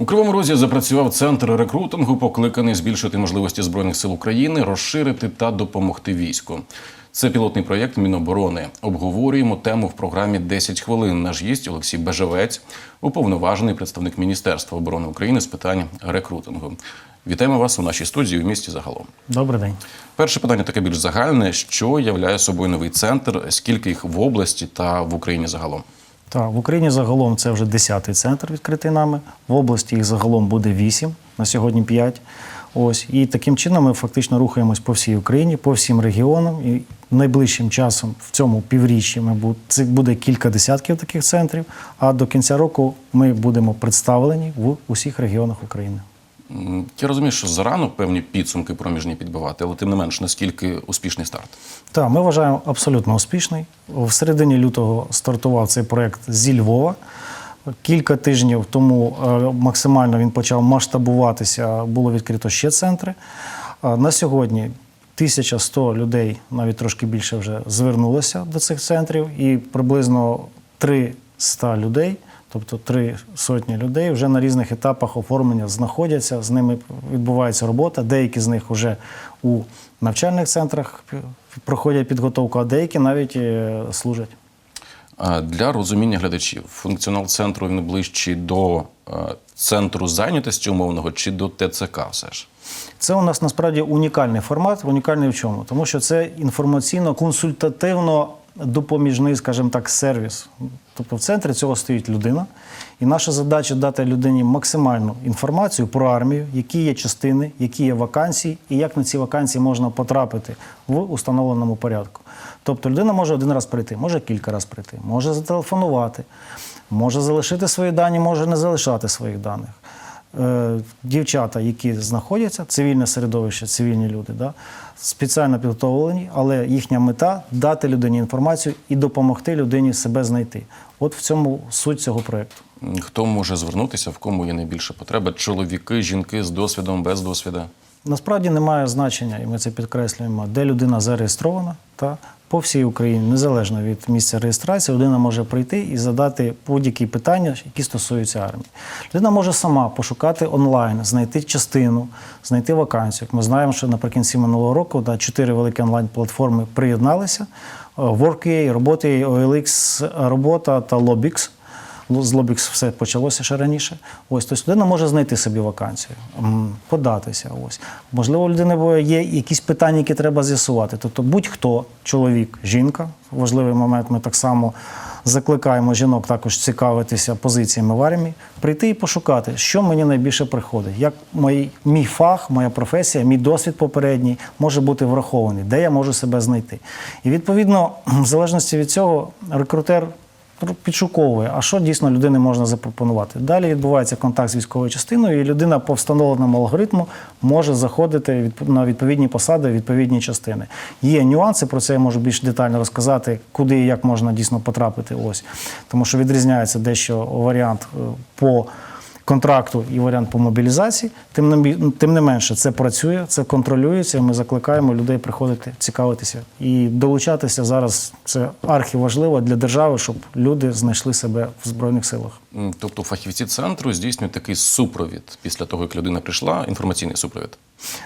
У Кривому Розі запрацював центр рекрутингу, покликаний збільшити можливості збройних сил України, розширити та допомогти війську. Це пілотний проєкт Міноборони. Обговорюємо тему в програмі «10 хвилин. Наш гість Олексій Бежевець, уповноважений представник Міністерства оборони України з питань рекрутингу. Вітаємо вас у нашій студії у місті загалом. Добрий день. Перше питання таке більш загальне: що являє собою новий центр, скільки їх в області та в Україні загалом? Так, в Україні загалом це вже 10-й центр відкритий нами. В області їх загалом буде 8, на сьогодні 5. Ось і таким чином ми фактично рухаємось по всій Україні, по всім регіонам. І найближчим часом в цьому півріччі ми бу- це буде кілька десятків таких центрів. А до кінця року ми будемо представлені в усіх регіонах України. Я розумію, що зарано певні підсумки проміжні підбивати, але тим не менш, наскільки успішний старт? Так, ми вважаємо абсолютно успішний. В середині лютого стартував цей проект зі Львова. Кілька тижнів тому е, максимально він почав масштабуватися, було відкрито ще центри. На сьогодні 1100 людей, навіть трошки більше вже звернулося до цих центрів, і приблизно 300 людей, тобто три сотні людей, вже на різних етапах оформлення знаходяться. З ними відбувається робота. Деякі з них вже у навчальних центрах проходять підготовку, а деякі навіть е, служать. Для розуміння глядачів, функціонал центру він ближчий до е, центру зайнятості умовного чи до ТЦК все ж? Це у нас насправді унікальний формат. Унікальний в чому? Тому що це інформаційно-консультативно допоміжний, скажімо так, сервіс. Тобто в центрі цього стоїть людина, і наша задача дати людині максимальну інформацію про армію, які є частини, які є вакансії, і як на ці вакансії можна потрапити в установленому порядку. Тобто людина може один раз прийти, може кілька разів прийти, може зателефонувати, може залишити свої дані, може не залишати своїх даних. Е, дівчата, які знаходяться, цивільне середовище, цивільні люди, да, спеціально підготовлені, але їхня мета дати людині інформацію і допомогти людині себе знайти. От в цьому суть цього проєкту. Хто може звернутися, в кому є найбільша потреба? Чоловіки, жінки з досвідом, без досвіду? Насправді немає значення, і ми це підкреслюємо, де людина зареєстрована. Та по всій Україні, незалежно від місця реєстрації, людина може прийти і задати будь-які питання, які стосуються армії. Людина може сама пошукати онлайн, знайти частину, знайти вакансію. Ми знаємо, що наприкінці минулого року да, чотири великі онлайн-платформи приєдналися: Е, Workday, Роботи, OLX, робота та Lobix. З Лобікс все почалося ще раніше. Ось тобто людина може знайти собі вакансію, податися. Ось можливо, у людини є якісь питання, які треба з'ясувати. Тобто, будь-хто, чоловік, жінка, важливий момент. Ми так само закликаємо жінок також цікавитися позиціями в армії, прийти і пошукати, що мені найбільше приходить, як мій, мій фах, моя професія, мій досвід попередній може бути врахований, де я можу себе знайти. І відповідно, в залежності від цього, рекрутер підшуковує, а що дійсно людини можна запропонувати. Далі відбувається контакт з військовою частиною, і людина по встановленому алгоритму може заходити на відповідні посади, відповідні частини. Є нюанси, про це я можу більш детально розказати, куди і як можна дійсно потрапити. Ось тому, що відрізняється дещо варіант е, по. Контракту і варіант по мобілізації, тим не тим не менше, це працює, це контролюється. Ми закликаємо людей приходити, цікавитися і долучатися зараз. Це архіважливо для держави, щоб люди знайшли себе в збройних силах. Тобто фахівці центру здійснюють такий супровід після того, як людина прийшла, інформаційний супровід.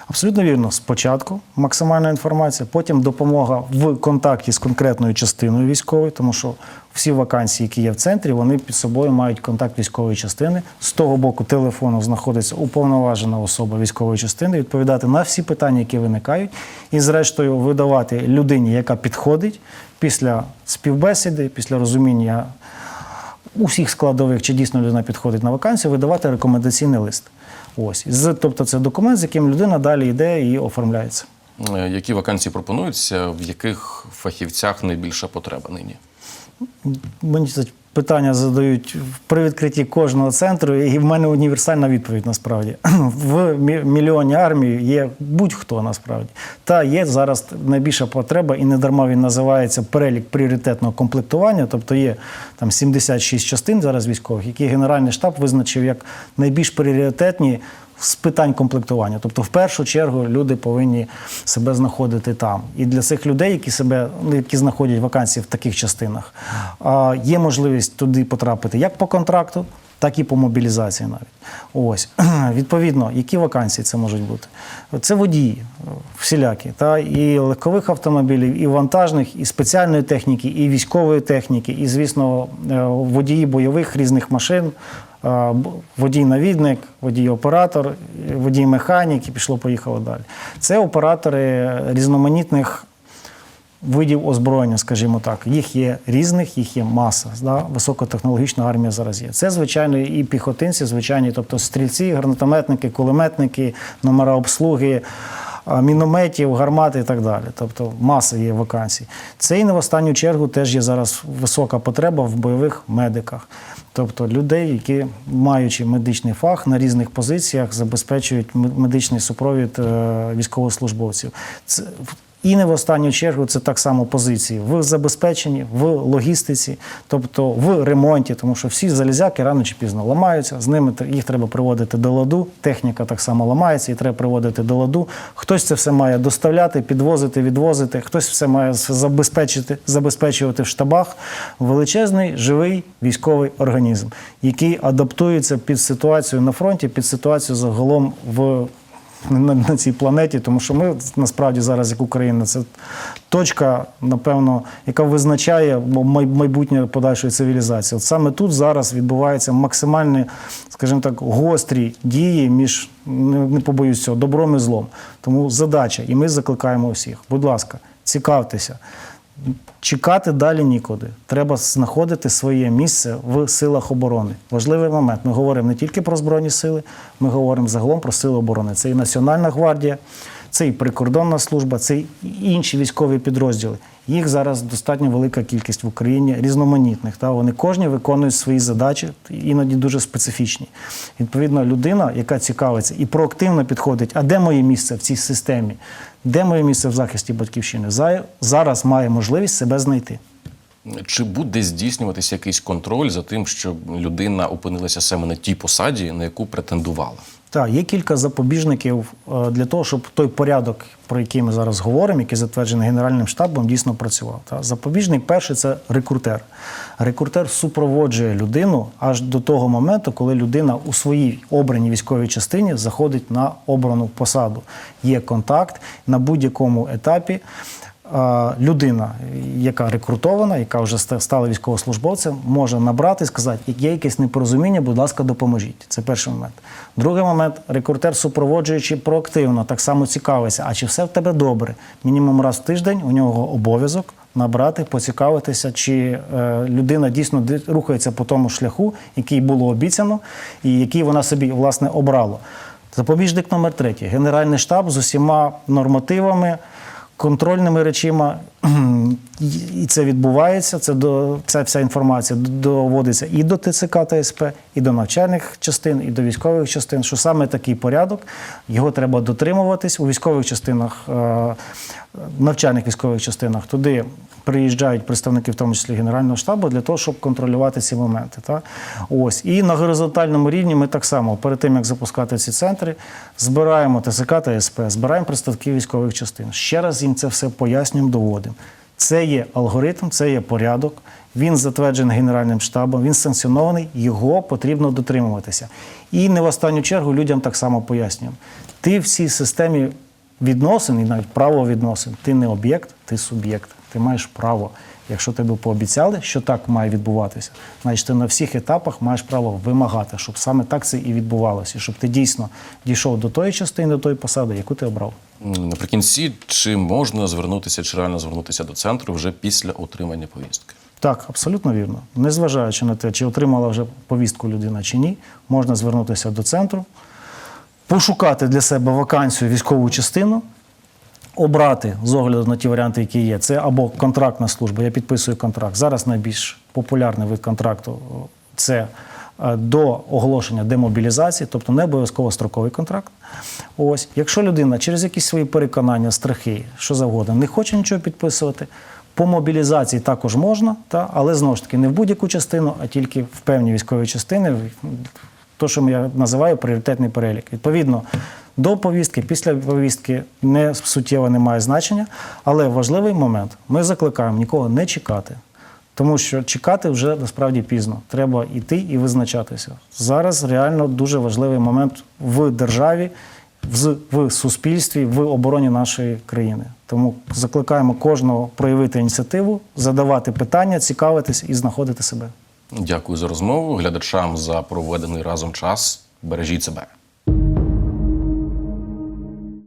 Абсолютно вірно. Спочатку максимальна інформація, потім допомога в контакті з конкретною частиною військової, тому що всі вакансії, які є в центрі, вони під собою мають контакт військової частини. З того боку телефону знаходиться уповноважена особа військової частини, відповідати на всі питання, які виникають, і, зрештою, видавати людині, яка підходить після співбесіди, після розуміння усіх складових, чи дійсно людина підходить на вакансію, видавати рекомендаційний лист. Ось з тобто, це документ, з яким людина далі йде і оформляється. Е, Які вакансії пропонуються, в яких фахівцях найбільша потреба нині? Мені це питання задають при відкритті кожного центру, і в мене універсальна відповідь насправді. В мі- мільйоні армії є будь-хто насправді. Та є зараз найбільша потреба, і не дарма він називається перелік пріоритетного комплектування. Тобто є там 76 частин зараз військових, які Генеральний штаб визначив як найбільш пріоритетні з питань комплектування. Тобто, в першу чергу, люди повинні себе знаходити там. І для цих людей, які себе ну, які знаходять вакансії в таких частинах, є можливість туди потрапити як по контракту. так і по мобілізації навіть. Ось відповідно, які вакансії це можуть бути? Це водії всілякі, та і легкових автомобілів, і вантажних, і спеціальної техніки, і військової техніки, і звісно, е, водії бойових різних машин. Е, Водій-навідник, водій-оператор, водій-механік і пішло-поїхало далі. Це оператори різноманітних видів озброєння, скажімо так. Їх є різних, їх є маса. Да? Високотехнологічна армія зараз є. Це, звичайно, і піхотинці, звичайні, тобто стрільці, гранатометники, кулеметники, номера обслуги. Мінометів, гармат і так далі. Тобто маса є вакансій. Це і не в останню чергу теж є зараз висока потреба в бойових медиках. Тобто людей, які, маючи медичний фах на різних позиціях, забезпечують медичний супровід е, військовослужбовців. Це і не в останню чергу це так само позиції в забезпеченні, в логістиці, тобто в ремонті, тому що всі залізяки рано чи пізно ламаються. З ними їх треба приводити до ладу. Техніка так само ламається, і треба приводити до ладу. Хтось це все має доставляти, підвозити, відвозити. Хтось все має забезпечити, забезпечувати в штабах. Величезний живий військовий організм, який адаптується під ситуацію на фронті, під ситуацію загалом в на, на цій планеті, тому що ми насправді зараз, як Україна, це точка, напевно, яка визначає майбутнє подальшої цивілізації. От саме тут зараз відбуваються максимальні, скажімо так, гострі дії між не, побоюсь цього, добром і злом. Тому задача, і ми закликаємо всіх. Будь ласка, цікавтеся. Чекати далі нікуди. Треба знаходити своє місце в силах оборони. Важливий момент. Ми говоримо не тільки про збройні сили, ми говоримо загалом про сили оборони. Це і Національна гвардія, це і прикордонна служба, це і інші військові підрозділи. Їх зараз достатньо велика кількість в Україні, різноманітних. Та вони кожні виконують свої задачі, іноді дуже специфічні. Відповідно, людина, яка цікавиться і проактивно підходить, а де моє місце в цій системі, де моє місце в захисті батьківщини, зараз має можливість себе знайти. Чи буде здійснюватися якийсь контроль за тим, щоб людина опинилася саме на тій посаді, на яку претендувала? Так, є кілька запобіжників е, для того, щоб той порядок, про який ми зараз говоримо, який затверджений Генеральним штабом, дійсно працював. Та запобіжник перший це рекрутер. Рекрутер супроводжує людину аж до того моменту, коли людина у своїй обраній військовій частині заходить на обрану посаду. Є контакт на будь-якому етапі. Людина, яка рекрутована, яка вже ста- стала військовослужбовцем, може набрати і сказати, є якесь непорозуміння, будь ласка, допоможіть. Це перший момент. Другий момент рекрутер, супроводжуючи проактивно, так само цікавиться, а чи все в тебе добре? Мінімум раз в тиждень у нього обов'язок набрати, поцікавитися, чи е, людина дійсно рухається по тому шляху, який було обіцяно, і який вона собі власне обрала. Запобіжник номер третій. Генеральний штаб з усіма нормативами контрольними речима, і це відбувається. Це до ця вся інформація доводиться і до ТЦК та СП, і до навчальних частин, і до військових частин. Що саме такий порядок, його треба дотримуватись у військових частинах, е, навчальних військових частинах. Туди приїжджають представники, в тому числі Генерального штабу, для того, щоб контролювати ці моменти. Та? Ось. І на горизонтальному рівні ми так само, перед тим як запускати ці центри, збираємо ТСК та СП, збираємо представників військових частин. Ще раз їм це все пояснюємо, доводимо. Це є алгоритм, це є порядок. Він затверджений Генеральним штабом, він санкціонований, його потрібно дотримуватися. І не в останню чергу людям так само пояснюємо. Ти в цій системі відносин і навіть правовідносин, ти не об'єкт, ти суб'єкт. Ти маєш право. Якщо тебе пообіцяли, що так має відбуватися, значить ти на всіх етапах маєш право вимагати, щоб саме так це і відбувалося, і щоб ти дійсно дійшов до тої частини, до тої посади, яку ти обрав. Наприкінці, чи можна звернутися, чи реально звернутися до центру вже після отримання повістки? Так, абсолютно вірно. Незважаючи на те, чи отримала вже повістку людина чи ні, можна звернутися до центру, пошукати для себе вакансію військову частину, обрати з огляду на ті варіанти, які є. Це або контрактна служба, я підписую контракт. Зараз найбільш популярний вид контракту це е, до оголошення демобілізації, тобто не обов'язково строковий контракт. Ось, якщо людина через якісь свої переконання, страхи, що завгодно, не хоче нічого підписувати. По мобілізації також можна, та, але знову ж таки не в будь-яку частину, а тільки в певні військові частини, то, що я називаю пріоритетний перелік. Відповідно, до повістки, після повістки не суттєво не має значення, але важливий момент. Ми закликаємо нікого не чекати. Тому що чекати вже насправді пізно. Треба йти і визначатися. Зараз реально дуже важливий момент в державі, в, в суспільстві, в обороні нашої країни. Тому закликаємо кожного проявити ініціативу, задавати питання, цікавитись і знаходити себе. Дякую за розмову. Глядачам за проведений разом час. Бережіть себе.